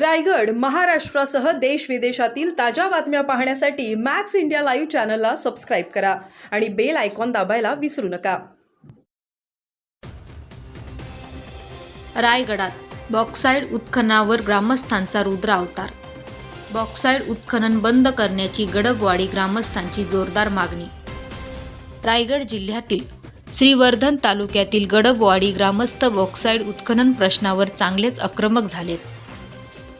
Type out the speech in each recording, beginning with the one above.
रायगड महाराष्ट्रासह देश विदेशातील ताज्या बातम्या पाहण्यासाठी मॅक्स इंडिया लाईव्ह चॅनलला सबस्क्राईब करा आणि बेल आयकॉन दाबायला विसरू नका. रायगडात बॉक्साईड उत्खननावर ग्रामस्थांचा रुद्र अवतार. बॉक्साईड उत्खनन बंद करण्याची गडबवाडी ग्रामस्थांची जोरदार मागणी. रायगड जिल्ह्यातील श्रीवर्धन तालुक्यातील गडबवाडी ग्रामस्थ बॉक्साईड उत्खनन प्रश्नावर चांगलेच आक्रमक झालेत.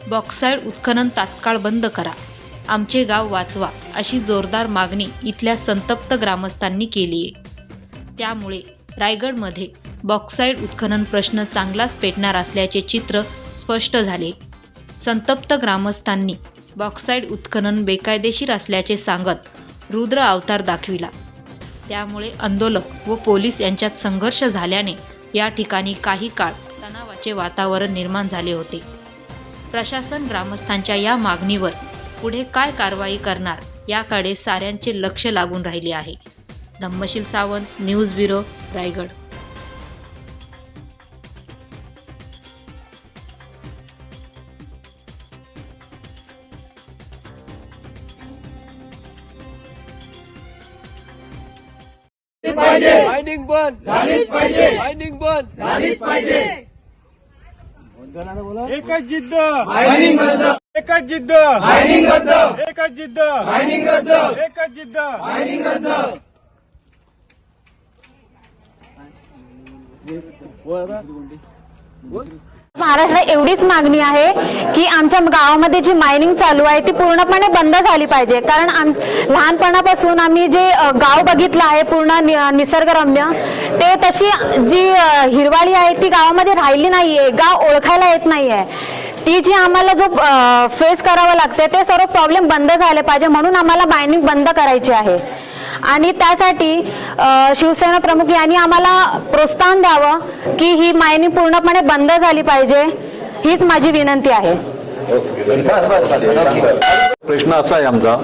बॉक्साईड उत्खनन तात्काळ बंद करा. आमचे गाव वाचवा अशी जोरदार मागणी इथल्या संतप्त ग्रामस्थांनी केली आहे त्यामुळे रायगडमध्ये बॉक्साईड उत्खनन प्रश्न चांगलाच पेटणार असल्याचे चित्र स्पष्ट झाले. संतप्त ग्रामस्थांनी बॉक्साईड उत्खनन बेकायदेशीर असल्याचे सांगत रुद्र अवतार दाखविला. त्यामुळे आंदोलक व पोलीस यांच्यात संघर्ष झाल्याने या ठिकाणी काही काळ तणावाचे वातावरण निर्माण झाले होते. प्रशासन ग्रामस्थांच्या या मागणीवर पुढे काय कारवाई करणार याकडे साऱ्यांचे लक्ष लागून राहिले आहे. Dhammasheel Sawant news bureau Raigad. Mining बंद झालीच पाहिजे मायनिंग बंद झालीच पाहिजे एकच जिद्द. मायनिंग बंद एकच जिद्द. मायनिंग बंद एकच जिद्द. मायनिंग बंद एकच जिद्द. मायनिंग बंद महाराष्ट्रात एवढीच मागणी आहे की आमच्या गावामध्ये जी मायनिंग चालू आहे ती पूर्णपणे बंद झाली पाहिजे. कारण आम लहानपणापासून आम्ही जे गाव बघितलं आहे पूर्ण नि- निसर्गरम्य ते तशी जी हिरवाळी आहे ती गावामध्ये राहिली नाहीये गाव ओळखायला येत नाहीये. ती जी आम्हाला जो फेस करावं लागते ते सर्व प्रॉब्लेम बंद झाले पाहिजे म्हणून आम्हाला मायनिंग बंद करायची आहे. आणि त्यासाठी शिवसेना प्रमुख यांनी आम्हाला प्रोत्साहन द्यावं की ही मायनिंग पूर्णपणे बंद झाली पाहिजे हीच माझी विनंती आहे. प्रश्न असा आहे आमचा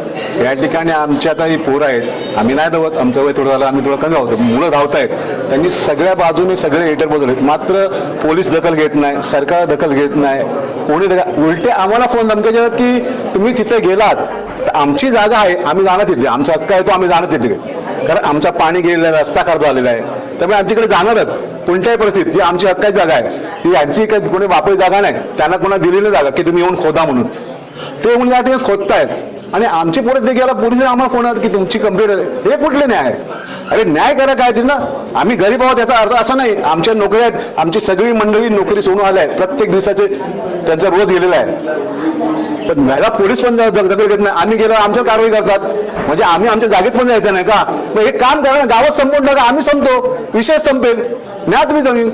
या ठिकाणी आमच्या आता ही पोरं आहेत आम्ही नाही धावत आमचं वय थोडं झालं आम्ही थोडं कमी धावतो मुलं धावत आहेत त्यांनी सगळ्या बाजूने सगळे हेटर बदलले मात्र पोलीस दखल घेत नाही सरकार दखल घेत नाही कोणी दखल उलटे आम्हाला फोन धमक्या की तुम्ही तिथे गेलात आमची जागा आहे आम्ही जाणार तिथली आमचा हक्क आहे तो आम्ही जाणार तिथे. कारण आमचा पाणी गेलेला आहे रस्ता खराब झालेला आहे. त्यामुळे आम्ही इकडे जाणारच. कोणत्याही परिस्थितीत जी आमची हक्काची जागा आहे ती यांची काही कोणी वापरी जागा नाही त्यांना कोणा दिलेली जागा की तुम्ही येऊन खोदा म्हणून. ते म्हणून या ठिकाणी खोदतायत. आणि आमची पोरं ते गेला पोलीस आम्हाला फोन की तुमची कंप्लेंट आहे हे कुठले न्याय अरे न्याय करा काय ना? आम्ही गरीब आहोत याचा अर्थ असा नाही. आमच्या नोकऱ्या आहेत. आमची सगळी मंडळी नोकरी सोडून आल्या आहेत. प्रत्येक दिवसाचे त्यांचा रोज गेलेला आहे. पण न्यायला पोलीस पण दखल घेत नाही. आम्ही गेलो आमच्यावर कारवाई करतात. म्हणजे आम्ही आमच्या जागेत पण जायचं नाही का? मग हे काम करा ना गावात संपून टाका आम्ही संपतो. विषय संपेल. न्या तुम्ही जमीन.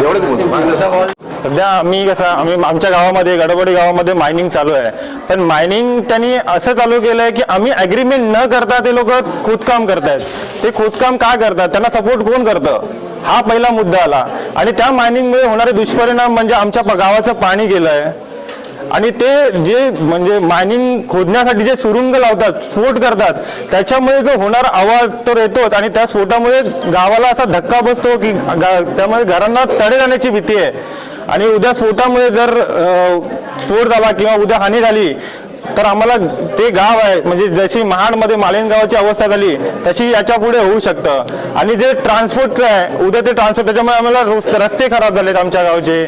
एवढंच बोलतो. सध्या आम्ही कसं आम्ही आमच्या गावामध्ये गडबडी गावामध्ये मायनिंग चालू आहे. पण मायनिंग त्यांनी असं चालू केलं आहे की आम्ही ॲग्रीमेंट न करता ते लोक खोदकाम करतायत. ते खोदकाम का करतात? त्यांना सपोर्ट कोण करतं? हा पहिला मुद्दा आला. आणि त्या मायनिंगमुळे होणारे दुष्परिणाम म्हणजे आमच्या गावाचं पाणी गेलं आहे आणि ते जे म्हणजे मायनिंग खोदण्यासाठी जे सुरुंग लावतात स्फोट करतात त्याच्यामुळे जो होणारा आवाज तर येतोच. आणि त्या स्फोटामुळे गावाला असा धक्का बसतो की गा- त्यामुळे घरांना तडे जाण्याची भीती आहे. आणि उद्या स्फोटामुळे जर स्फोट झाला किंवा उद्या हानी झाली तर आम्हाला ते गाव आहे म्हणजे जशी महाडमध्ये मालेन गावाची अवस्था झाली तशी याच्यापुढे होऊ शकतं. आणि जे ट्रान्सपोर्टचं आहे उद्या ते ट्रान्सपोर्ट त्याच्यामुळे आम्हाला रस्ते खराब झालेत आमच्या गावचे.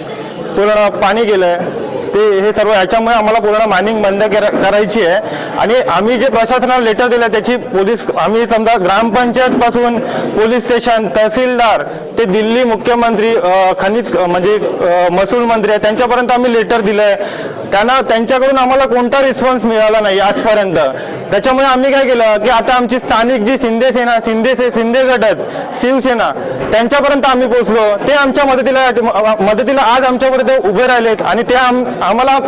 पूर्ण पाणी गेलं आहे ते हे सर्व याच्यामुळे आम्हाला पूर्ण मायनिंग बंद करायची आहे. आणि आम्ही जे प्रशासनाला लेटर दिलं त्याची पोलीस आम्ही समजा ग्रामपंचायत पासून पोलीस स्टेशन तहसीलदार ते दिल्ली मुख्यमंत्री खनिज म्हणजे महसूल मंत्री आहे त्यांच्यापर्यंत आम्ही लेटर दिलं आहे त्यांना त्यांच्याकडून आम्हाला कोणता रिस्पॉन्स मिळाला नाही आजपर्यंत. त्याच्यामुळे आम्ही काय केलं की आता आमची स्थानिक जी शिंदे सेना शिंदे से- शिंदे गट आहेत शिवसेना त्यांच्यापर्यंत आम्ही पोहोचलो. ते आमच्या मदतीला मदतीला आज आमच्यापर्यंत उभे राहिलेत आणि ते आम- आम्हाला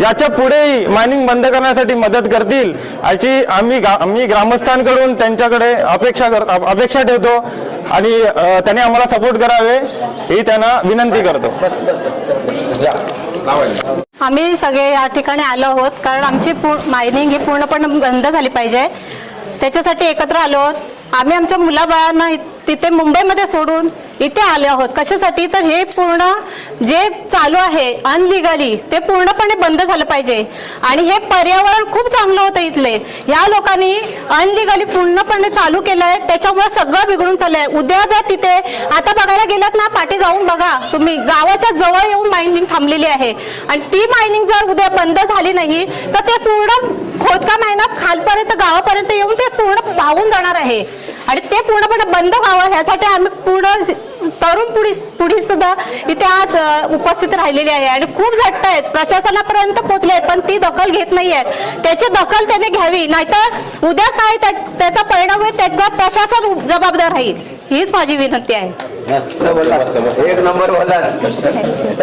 याच्या पुढेही मायनिंग बंद करण्यासाठी मदत करतील याची आम्ही गा- आम्ही ग्रामस्थांकडून त्यांच्याकडे अपेक्षा कर अपेक्षा ठेवतो आणि त्यांनी आम्हाला सपोर्ट करावे ही त्यांना विनंती करतो. आम्ही सगळे या ठिकाणी आलो आहोत कारण आमची मायनिंग ही पूर्णपणे बंद झाली पाहिजे. त्याच्यासाठी एकत्र आलो आहोत. आम्ही आमच्या मुलाबाळांना तिथे मुंबईमध्ये सोडून इथे आले आहोत. कशासाठी? तर हे पूर्ण जे चालू आहे अनलिगली ते पूर्णपणे बंद झालं पाहिजे. आणि हे पर्यावरण खूप चांगलं होतं इथले. ह्या लोकांनी अनलिगली पूर्णपणे चालू केलं आहे त्याच्यामुळे सगळं बिघडून चाललंय. उद्या जर तिथे आता बघायला गेलात ना पाठी जाऊन बघा. तुम्ही गावाच्या जवळ येऊन मायनिंग थांबलेली आहे. आणि ती मायनिंग जर उद्या बंद झाली नाही तर ते पूर्ण खोदकाम आहे ना खालपर्यंत गावापर्यंत येऊन ते पूर्ण वाहून जाणार आहे. आणि ते पूर्णपणे बंद व्हावं ह्यासाठी आम्ही पूर्ण तरुण पुढी पुढी सुद्धा इथे आज उपस्थित राहिलेली आहे. आणि खूप झट्ट आहेत. प्रशासनापर्यंत पोहोचले आहेत पण ती दखल घेत नाही आहेत. त्याची दखल त्याने घ्यावी. नाहीतर उद्या काय त्या- त्याचा परिणाम होईल त्याचा प्रशासन जबाबदार राहील. हीच माझी विनंती आहे. एक नंबर